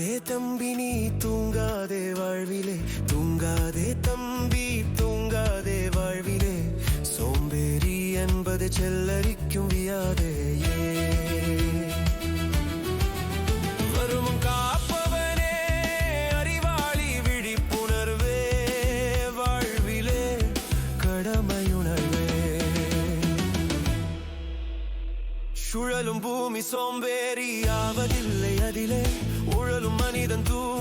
தூங்காதே தம்பி நீ தூங்காதே வாழ்விலே. தூங்காதே தம்பி தூங்காதே வாழ்விலே. சோம்பேறி என்பது செல்லரிக்கும் வியாதே. வரும் காப்பவனே அறிவாளி விழிப்புணர்வே. வாழ்விலே கடமையுணர்வே. சுழலும் பூமி சோம்பேறி ஆவதில்லை அதிலே. and do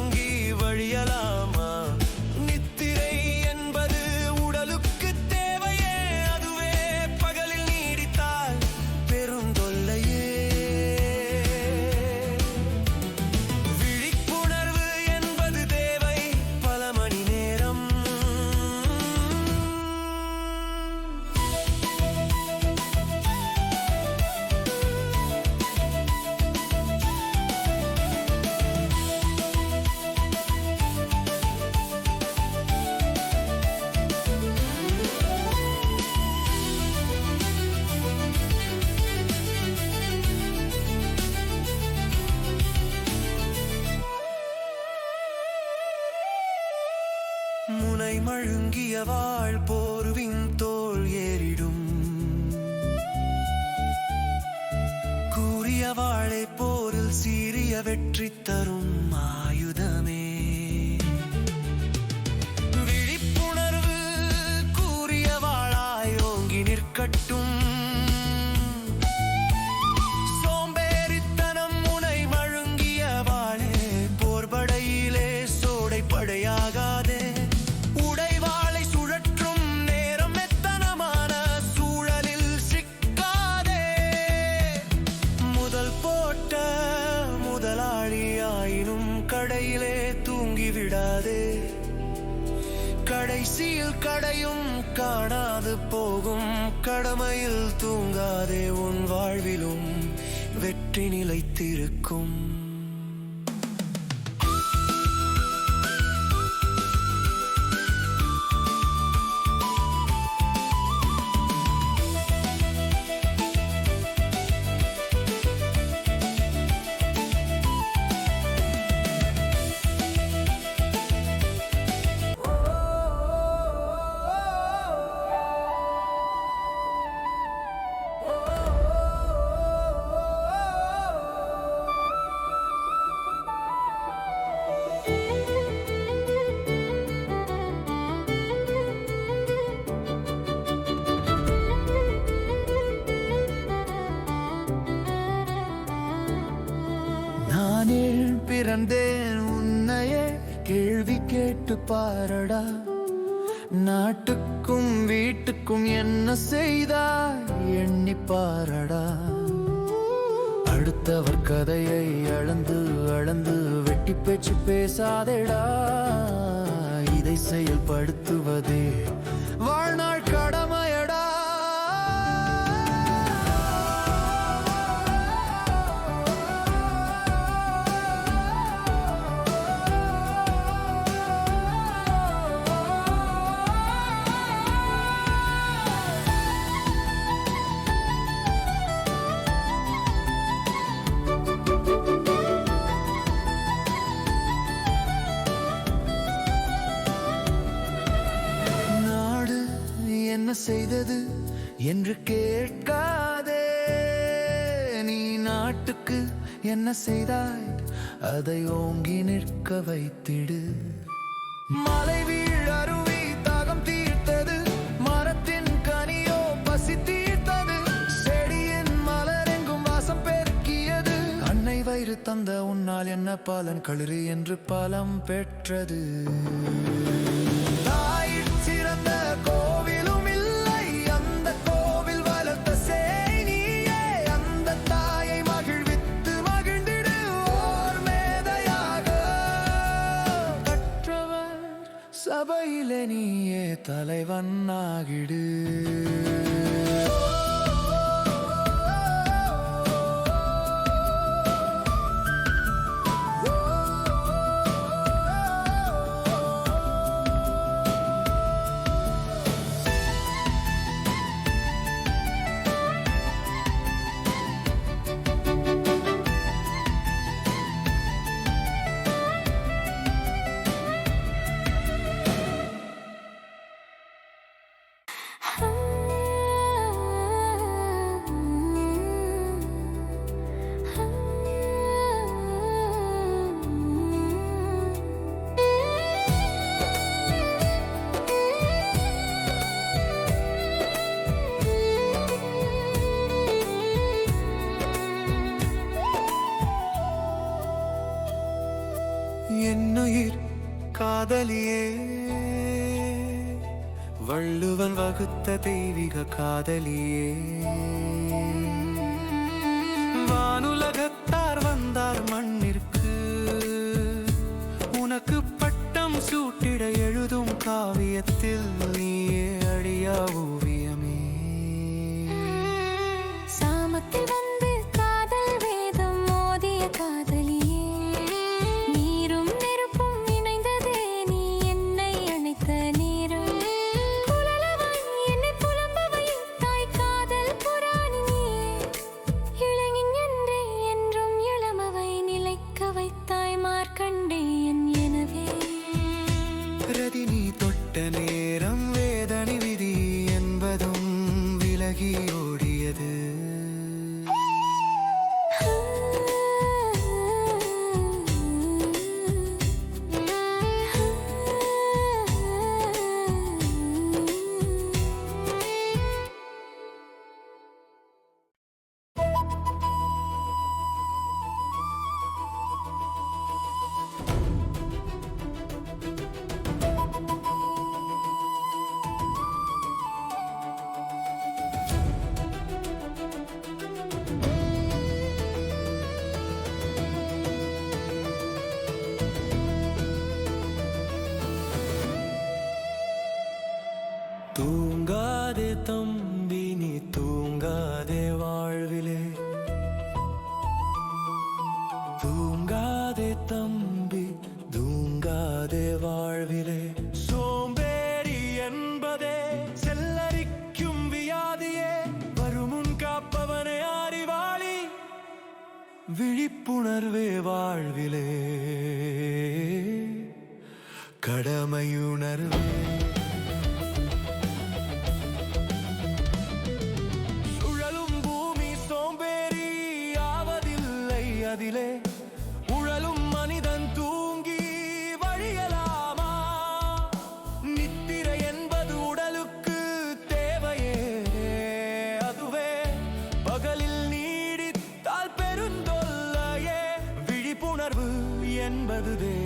முனை வாழ் போர்வின் தோல் ஏறிடும். கூறிய வாழை போரில் சீரிய வெற்றி தரும். விடாதே. கடைசியில் கடையும் காணாது போகும். கடமையில் தூங்காதே உன் வாழ்விலும். வெற்றி நிலைத்திருக்கும். கேட்டு பாரடா. நாட்டுக்கும் வீட்டுக்கும் என்ன செய்தாய் எண்ணி பாரடா. அடுத்தவர் கதையை அளந்து அளந்து வெட்டி பேச்சு பேசாதேடா. இதை செயல்படுத்துவதே என்ன செய்தது என்று கேட்காதே. நீ நாட்டுக்கு என்ன செய்தாய்? அதை ஓங்கி நிற்க வைத்திடு. மலை வீழ் அருவி தாகம் தீர்த்தது. மரத்தின் கனியோ பசி தீர்த்தது. செடியின் மலரெங்கும் வாசம் பெருக்கியது. அன்னை வயிறு தந்த உன்னால் என்ன பாலன் களிறு என்று பலம் பெற்றது. தாயிற் தலைவன் ஆகிடு. என்னுயிர் காதலியே. வள்ளுவன் வகுத்த தெய்வீக காதலியே. வானுலகத்தார் வந்தார் மண்ணிற்கு. உனக்கு பட்டம் சூட்டிட எழுதும் காவியத்தில் நீயே அழியா ஓவியமே. சாமத்தில் உணர்வே வாழ்விலே. கடமையுணர்வே. என்பது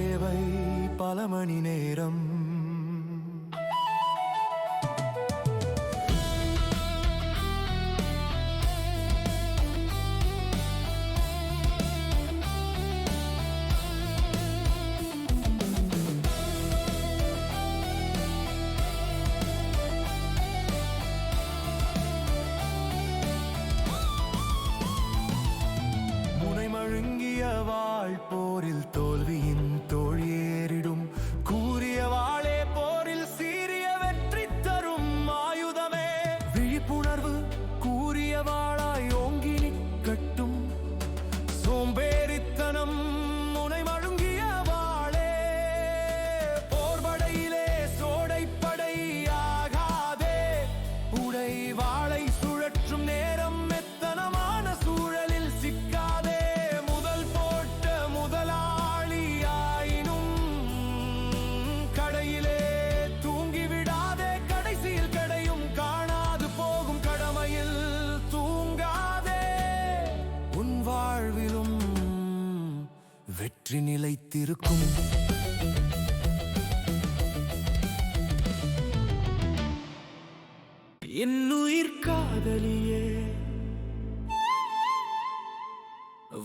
வாளை சுழற்றும் நேரம் மெத்தனமான சூழலில் சிக்காதே. முதல் போட்ட முதலாளியாயினும் கடையிலே தூங்கிவிடாதே. கடைசியில் கடையும் காணாது போகும் கடமையில் தூங்காதே. உன் வாழ்விலும் வெற்றி நிலைத்திருக்கும். என்னுயிர் காதலியே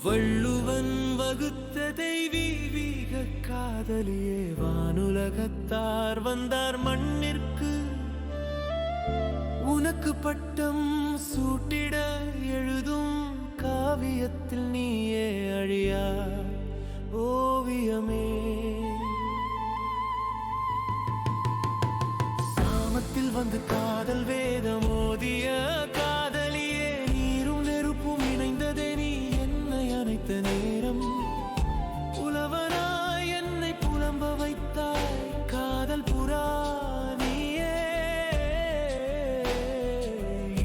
வள்ளுவன் வகுத்த தெய்வீக காதலியே வானுலகத்தார் வந்தார் மண்ணிற்கு. உனக்கு பட்டம் சூட்டிட எழுதும் காவியத்தில் நீயே அழியா ஓவியமே சாமத்தில் வந்து காதல் வேதம் ஓதிய காதலியே நீரும் நெருப்பும் இணைந்ததே நீ என்னை அணைத்த நேரம். புலவனாய் என்னை புலம்ப வைத்தாய் காதல் புறா நீயே.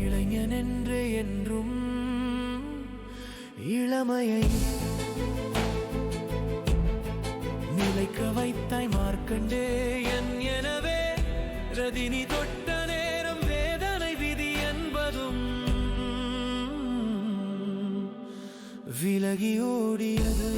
இளைஞன் என்று என்றும் இளமையை நிலைக்க வைத்தாய் மார்க்கண்டே ரதினி தொட்ட நேரம் வேதனை விதி என்பதும் விலகி ஓடியது.